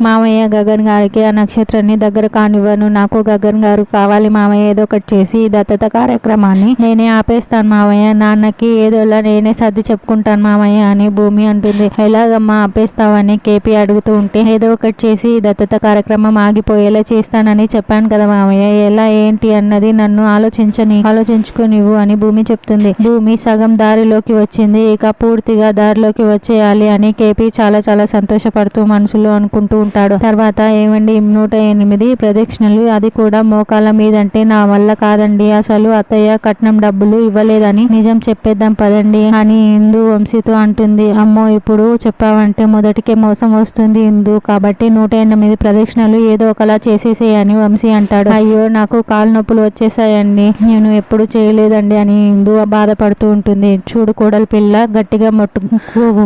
మామయ్య గగన్ గారికి ఆ నక్షత్రాన్ని దగ్గర కానివ్వను. నాకు గగన్ గారు కావాలి. మామయ్య ఏదో ఒకటి చేసి ఈ దత్తత కార్యక్రమాన్ని నేనే ఆపేస్తాను మామయ్య. నాన్నకి ఏదోలా నేనే సర్ది చెప్పుకుంటాను మామయ్య అని భూమి అంటుంది. ఎలాగమ్మా ఆపేస్తావని కేపీ అడుగుతూ ఉంటే ఏదో ఒకటి చేసి ఈ దత్తత కార్యక్రమం ఆగిపోయేలా చేస్తానని చెప్పాను కదా మామయ్య. ఎలా ఏంటి అన్నది నన్ను ఆలోచించని ఆలోచించుకునివ్వు అని భూమి చెప్తుంది. భూమి సగం దారిలోకి వచ్చింది. ఇక పూర్తిగా దారిలోకి వచ్చేయాలి అని కేపీ చాలా చాలా సంతోషపడుతూ మనసులో అనుకుంటూ ఉంటాడు. తర్వాత ఏమండి? నూట ఎనిమిది ప్రదక్షిణలు. అది కూడా మోకాల మీదంటే నా వల్ల కాదండి. అసలు అత్తయ్య కట్నం డబ్బులు ఇవ్వలేదని నిజం చెప్పేద్దాం పదండి అని ఇందు వంశీతో అంటుంది. అమ్మో ఇప్పుడు చెప్పావంటే మొదటికే మోసం వస్తుంది ఇందు కాబట్టి నూట ఎనిమిది ప్రదక్షిణలు ఏదో ఒకలా చేసేసేయని వంశీ అంటాడు. అయ్యో నాకు కాలు నొప్పులు వచ్చేసాయండి నేను ఎప్పుడు చేయలేదండి అని ఇందు బాధపడుతూ ఉంటుంది. చూడు కోడలు పిల్ల గట్టిగా మొట్టు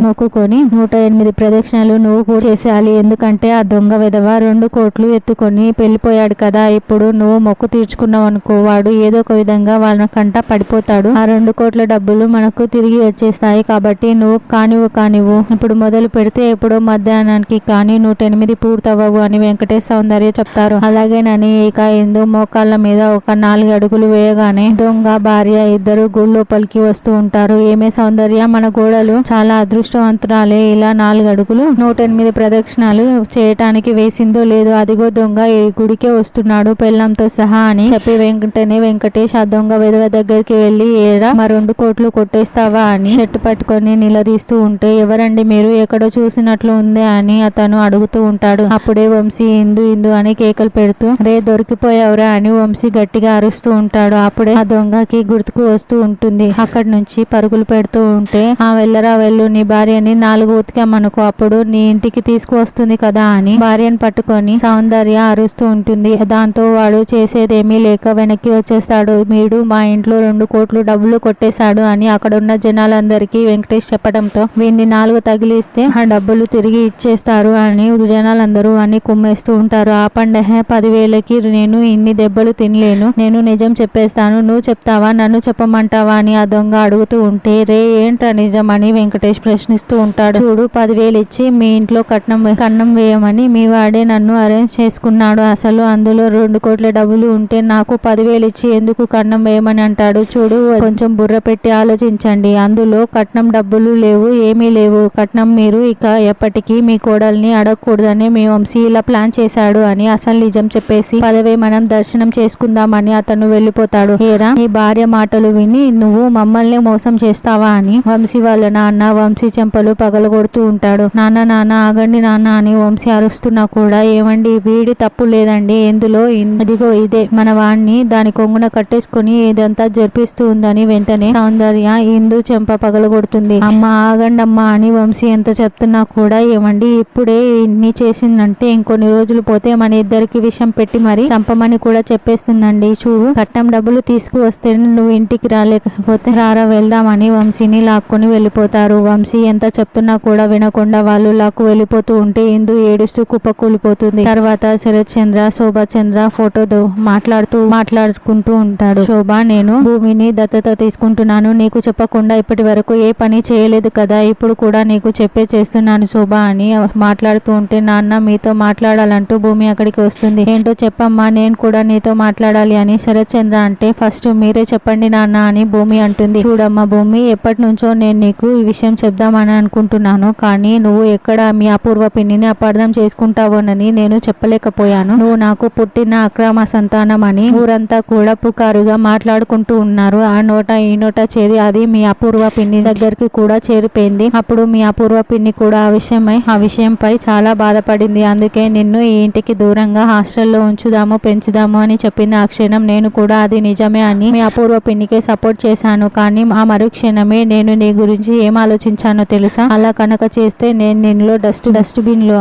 మొక్కుకొని నూట ఎనిమిది ప్రదక్షిణలు నువ్వు చేసేయాలి. ఎందుకంటే ఆ దొంగ విధవ రెండు కోట్లు ఎత్తుకొని వెళ్ళిపోయాడు కదా ఇప్పుడు నువ్వు మొక్కు తీర్చుకున్నావు అనుకో వాడు ఏదో ఒక విధంగా వాళ్ళ కంట పడిపోతాడు. ఆ రెండు కోట్ల డబ్బులు మనకు తిరిగి వచ్చేస్తాయి కాబట్టి నువ్వు కానివ్వు కానివ్వు. ఇప్పుడు మొదలు పెడితే ఎప్పుడో మధ్యాహ్నానికి కానీ నూట ఎనిమిది పూర్తవ్వవు అని వెంకటేష్ సౌందర్య చెప్తారు. అలాగేనని ఇక ఎందు మోకాళ్ళ మీద ఒక నాలుగు అడుగులు వేయగానే దొంగ భార్య ఇద్దరు గుడి లోపలికి వస్తూ ఉంటారు. ఏమే సౌందర్య మన గోడలు చాలా అదృష్టవంతురాలే. ఇలా నాలుగు అడుగులు నూట ఎనిమిది ప్రదక్షిణాలు చేయటానికి వేసిందో లేదో అదిగో దొంగ ఈ గుడికే వస్తున్నాడు పెళ్ళంతో సహా అని చెప్పి వెంకటనే వెంకటేష్ ఆ దొంగ విధవ దగ్గరికి వెళ్ళి ఏరా మా రెండు కోట్లు కొట్టేస్తావా? అని షర్ట్ పట్టుకొని నిలదీస్తూ ఉంటే ఎవరండి మీరు? ఎక్కడో చూసినట్లు ఉంది అని అతను అడుగుతూ ఉంటాడు. అప్పుడే వంశీ ఇందు ఇందు అని కేకలు పెడుతూ రే దొరికిపోయావురా అని వంశీ గట్టిగా అరుస్తూ ఉంటాడు. అప్పుడే ఆ దొంగకి గుర్తుకు వస్తూ ఉంటుంది. అక్కడి నుంచి పరుగులు పెడుతూ ఉంటే ఆ వెళ్ళరా వెళ్ళు నీ భార్యని నాలుగు ఉతికామనుకో అప్పుడు నీ ఇంటికి తీసుకువస్తుంది కదా అని భార్యను పట్టుకొని సౌందర్య అరుస్తూ ఉంటుంది. దాంతో వాడు చేసేదేమీ లేక వెనక్కి వచ్చేస్తాడు. మీడు మా ఇంట్లో రెండు కోట్లు డబ్బులు కొట్టేశాడు అని అక్కడున్న జనాలందరికీ వెంకటేష్ చెప్పడంతో వీడిని నాలుగు తగిలిస్తే ఆ డబ్బులు తిరిగి ఇచ్చేస్తారు అని జనాలందరూ అని కుమ్మేస్తూ ఉంటారు. ఆ పండహే పదివేలకి నేను ఇన్ని దెబ్బలు తినలేను. నేను నిజం చెప్పేస్తాను. నువ్వు చెప్తావా? నన్ను చెప్పమంటావా? అని ఆ దొంగ అడుగుతూ ఉంటే రే ఏంట్రా నిజం అని వెంకటేష్ ప్రశ్నిస్తూ ఉంటాడు. చూడు పదివేలు ఇచ్చి మీ ఇంట్లో కట్నం కన్నం వేయమని మీ వాడే నన్ను అరేంజ్ చేసుకున్నాడు. అసలు అందులో రెండు కోట్ల డబ్బులు ఉంటే నాకు పదివేలు ఇచ్చి ఎందుకు కన్నం వేయమని అంటాడు. చూడు కొంచెం బుర్ర పెట్టి ఆలోచించండి. అందులో కట్నం డబ్బులు లేవు ఏమీ లేవు. కట్నం మీరు ఇక ఎప్పటికీ మీ కోడల్ని అడగకూడదని మీ వంశీ ఇలా ప్లాన్ చేశాడు అని అసలు నిజం చెప్పేసి పదవే మనం దర్శనం చేసుకుందామని అతను వెళ్ళిపోతాడు. ఏరా నీ భార్య మాటలు విని నువ్వు మమ్మల్ని మోసం చేస్తావా అని వంశీ వాళ్ళ నాన్న వంశీ చెంపలు పగలగొడుతూ ఉంటాడు. నాన్న నాన్న ఆగండి నాన్న అని వంశీ అరుస్తున్నా కూడా ఏమండి? వీడి తప్పు లేదండి. ఎందులో? ఇదిగో ఇదే. మన వాణ్ణి దాని కొంగున కట్టేసుకుని ఇదంతా జరిపిస్తూ ఉందని వెంటనే సౌందర్య ఇందు చెంప పగలగొడుతుంది. అమ్మ ఆగండమ్మా అని వంశీ ఎంత చెప్తున్నా కూడా ఏమండి? ఇప్పుడే ఇన్ని చేసిందంటే ఇంకొన్ని రోజులు పోతే మన ఇద్దరికి విషం పెట్టి మరి చంపమని కూడా చెప్పేస్తుందండి. చూడు కట్టం డబ్బులు తీసుకువస్తే నువ్వు ఇంటికి రాలేకపోతే రారా వెళ్దామని వంశీని లాక్కొని వెళ్ళిపోతారు. వంశీ ఎంత చెప్తున్నా కూడా వినకుండా వాళ్ళు లాక్కు వెళ్ళిపోతూ ఉంటే ఇందు ఏడుస్తూ కుప్పకూలిపోతుంది తర్వాత శరత్ చంద్ర శోభా చంద్ర ఫోటోతో మాట్లాడుతూ మాట్లాడుకుంటూ ఉంటాడు. శోభ నేను భూమిని దత్తత తీసుకుంటున్నాను. నీకు చెప్పకుండా ఇప్పటి వరకు ఏ పని చేయలేదు కదా. ఇప్పుడు కూడా నీకు చెప్పే చేస్తున్నాను శోభ అని మాట్లాడుతూ ఉంటే నాన్న మీతో మాట్లాడాలంటూ భూమి అక్కడికి వస్తుంది. ఏంటో చెప్పమ్మా నేను కూడా నీతో మాట్లాడాలి అని శరత్ చంద్ర అంటే ఫస్ట్ మీరే చెప్పండి నాన్న అని భూమి అంటుంది. చూడమ్మా భూమి ఎప్పటి నుంచో నేను నీకు ఈ విషయం చెప్దామని అనుకుంటున్నాను. కానీ నువ్వు ఎక్కడ మీ అపూర్వ పిన్నిని అపార్థం చేసుకుంటావోనని నేను చెప్పలేకపోయాను. నువ్వు నాకు పుట్టిన అక్రమ సంతానం అని ఊరంతా కూడా పుకారుగా మాట్లాడుకుంటూ ఉన్నారు. ఆ నోట ఈ నోట చేరి అది మీ అపూర్వ పిన్ని దగ్గరికి కూడా చేరిపోయింది. అప్పుడు మీ అపూర్వ పిన్ని కూడా ఆ విషయమై ఆ విషయంపై చాలా బాధపడింది. అందుకే నిన్ను ఈ ఇంటికి దూరంగా హాస్టల్లో ఉంచుదాము పెంచుదాము అని చెప్పింది ఆ క్షణం నేను కూడా అది నిజమే అని మీ అపూర్వ పిన్నికే సపోర్ట్ చేశాను. కానీ ఆ మరుక్షణమే నేను నీ గురించి ఏం ఆలోచించానో తెలుసా? అలా కనుక చేస్తే నేను నిన్నులో డస్ట్ డస్ట్బిన్లో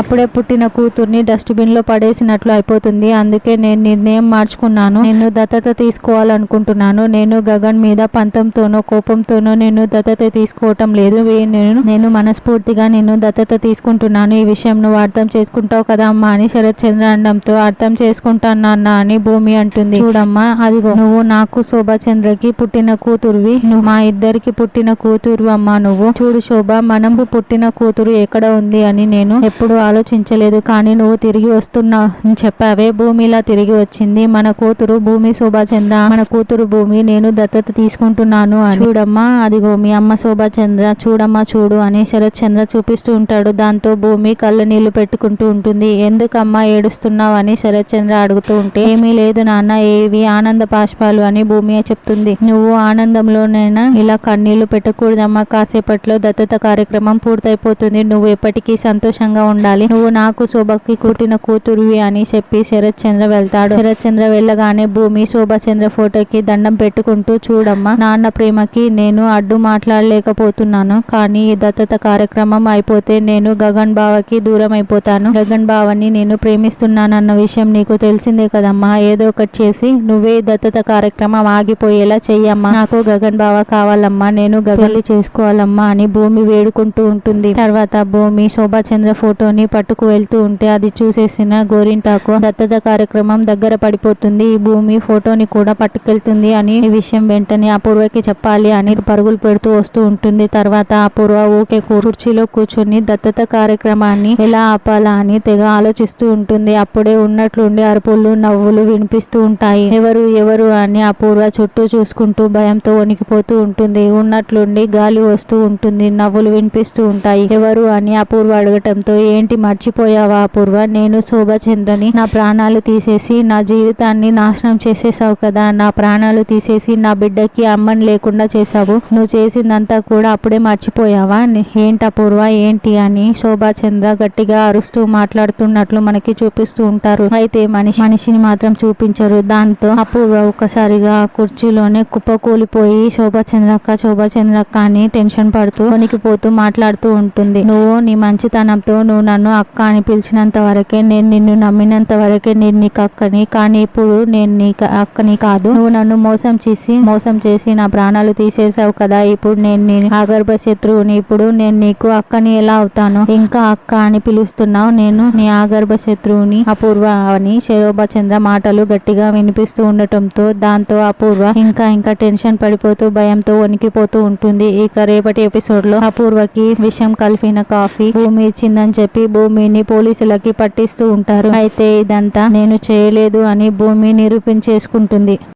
అప్పుడే పుట్టిన కూతుర్ని డస్ట్బిన్లో పడేసినట్లు అయిపోతుంది. అందుకే నేను నిర్ణయం మార్చుకున్నాను. నేను దత్తత తీసుకోవాలనుకుంటున్నాను. నేను గగన్ మీద పంతంతోనో కోపంతోనో నేను దత్తత తీసుకోవటం లేదు. నేను నేను మనస్ఫూర్తిగా నేను దత్తత తీసుకుంటున్నాను. ఈ విషయం నువ్వు అర్థం చేసుకుంటావు కదా అమ్మా అని శరత్ చంద్ర అనడంతో అర్థం చేసుకుంటానన్నా అని భూమి అంటుంది. చూడమ్మా అదిగో నువ్వు నాకు శోభాచంద్రకి పుట్టిన కూతురువి. నువ్వు మా ఇద్దరికి పుట్టిన కూతురు అమ్మా నువ్వు. చూడు శోభ మనం పుట్టిన కూతురు ఎక్కడ ఉంది అని నేను ఎప్పుడు ఎప్పుడు ఆలోచించలేదు. కానీ నువ్వు తిరిగి వస్తున్నావు అని చెప్పావే భూమిలా తిరిగి వచ్చింది. మన కూతురు భూమి శోభాచంద్ర మన కూతురు భూమి నేను దత్తత తీసుకుంటున్నాను అని. చూడమ్మా అదిగో మీ అమ్మ శోభాచంద్ర చూడమ్మా చూడు అని శరత్ చంద్ర చూపిస్తూ ఉంటాడు. దాంతో భూమి కళ్ళ నీళ్ళు పెట్టుకుంటూ ఉంటుంది. ఎందుకమ్మా ఏడుస్తున్నావు అని శరత్ చంద్ర అడుగుతూ ఉంటే ఏమీ లేదు నాన్న ఏవి ఆనంద పాష్పాలు అని భూమి చెప్తుంది. నువ్వు ఆనందంలోనైనా ఇలా కన్నీళ్ళు పెట్టకూడదమ్మా. కాసేపట్లో దత్తత కార్యక్రమం పూర్తయిపోతుంది. నువ్వు ఎప్పటికీ సంతోషంగా ఉండాలి ఉండాలి. నువ్వు నాకు శోభకి కుట్టిన కూతురువి అని చెప్పి శరత్ చంద్ర వెళ్తాడు. శరత్ చంద్ర వెళ్ళగానే భూమి శోభాచంద్ర ఫోటోకి దండం పెట్టుకుంటూ చూడమ్మా నాన్న ప్రేమకి నేను అడ్డు మాట్లాడలేకపోతున్నాను. కానీ ఈ దత్తత కార్యక్రమం అయిపోతే నేను గగన్ బావకి దూరం అయిపోతాను. గగన్ బావని నేను ప్రేమిస్తున్నానన్న విషయం నీకు తెలిసిందే కదమ్మా. ఏదో ఒకటి చేసి నువ్వే దత్తత కార్యక్రమం ఆగిపోయేలా చెయ్యమ్మా. నాకు గగన్ బావ కావాలమ్మా. నేను గగల్ని చేసుకోవాలమ్మా అని భూమి వేడుకుంటూ ఉంటుంది. తర్వాత భూమి శోభాచంద్ర ఫోటోని పట్టుకు వెళ్తూ ఉంటే అది చూసేసిన గోరింటాకు దత్తత కార్యక్రమం దగ్గర పడిపోతుంది. ఈ భూమి ఫోటోని కూడా పట్టుకెళ్తుంది అని ఈ విషయం వెంటనే అపూర్వకి చెప్పాలి అని పరుగులు పెడుతూ వస్తూ ఉంటుంది. తర్వాత అపూర్వ ఊకే కుర్చీలో కూర్చొని దత్తత కార్యక్రమాన్ని ఎలా ఆపాలా అని తెగ ఆలోచిస్తూ ఉంటుంది. అప్పుడే ఉన్నట్లుండి అరుపులు నవ్వులు వినిపిస్తూ ఉంటాయి. ఎవరు ఎవరు అని అపూర్వ చుట్టూ చూసుకుంటూ భయంతో వణికిపోతూ ఉంటుంది. ఉన్నట్లుండి గాలి వస్తూ ఉంటుంది నవ్వులు వినిపిస్తూ ఉంటాయి. ఎవరు అని అపూర్వ అడగటంతో ఏ ఏంటి మర్చిపోయావా అపూర్వ నేను శోభచంద్రని నా ప్రాణాలు తీసేసి నా జీవితాన్ని నాశనం చేసేసావు కదా. నా ప్రాణాలు తీసేసి నా బిడ్డకి అమ్మని లేకుండా చేసావు నువ్వు చేసిందంతా కూడా అప్పుడే మర్చిపోయావా? ఏంటి అపూర్వ ఏంటి అని శోభాచంద్ర గట్టిగా అరుస్తూ మాట్లాడుతున్నట్లు మనకి చూపిస్తూ ఉంటారు. అయితే మనిషి మనిషిని మాత్రం చూపించరు. దాంతో అపూర్వ ఒక్కసారిగా ఆ కుర్చీలోనే కుప్పకూలిపోయి శోభాచంద్రక్క శోభాచంద్రక్క అని టెన్షన్ పడుతూ వణికిపోతూ మాట్లాడుతూ ఉంటుంది. నువ్వు నీ మంచితనంతో నువ్వు నన్ను అక్క అని పిలిచినంత వరకే నేను నిన్ను నమ్మినంత వరకే నేను నీకు అక్కని కానీ ఇప్పుడు నేను నీ అక్కని కాదు. నువ్వు నన్ను మోసం చేసి మోసం చేసి నా ప్రాణాలు తీసేసావు కదా. ఇప్పుడు నేను నీ ఆగర్భ శత్రువుని ఇప్పుడు నేను నీకు అక్కని ఎలా అవుతాను? ఇంకా అక్క అని పిలుస్తున్నావు. నేను నీ ఆగర్భ శత్రువుని అపూర్వ అని శరోభచంద్ర మాటలు గట్టిగా వినిపిస్తూ ఉండటంతో దాంతో అపూర్వ ఇంకా ఇంకా టెన్షన్ పడిపోతూ భయంతో వణికిపోతూ ఉంటుంది. ఇక రేపటి ఎపిసోడ్లో అపూర్వకి విషం కలిపిన కాఫీ భూమి ఇచ్చిందని చెప్పి భూమిని పోలీసులకి పట్టిస్తూ ఉంటారు. అయితే ఇదంతా నేను చేయలేదు అని భూమి నిరూపించేసుకుంటుంది.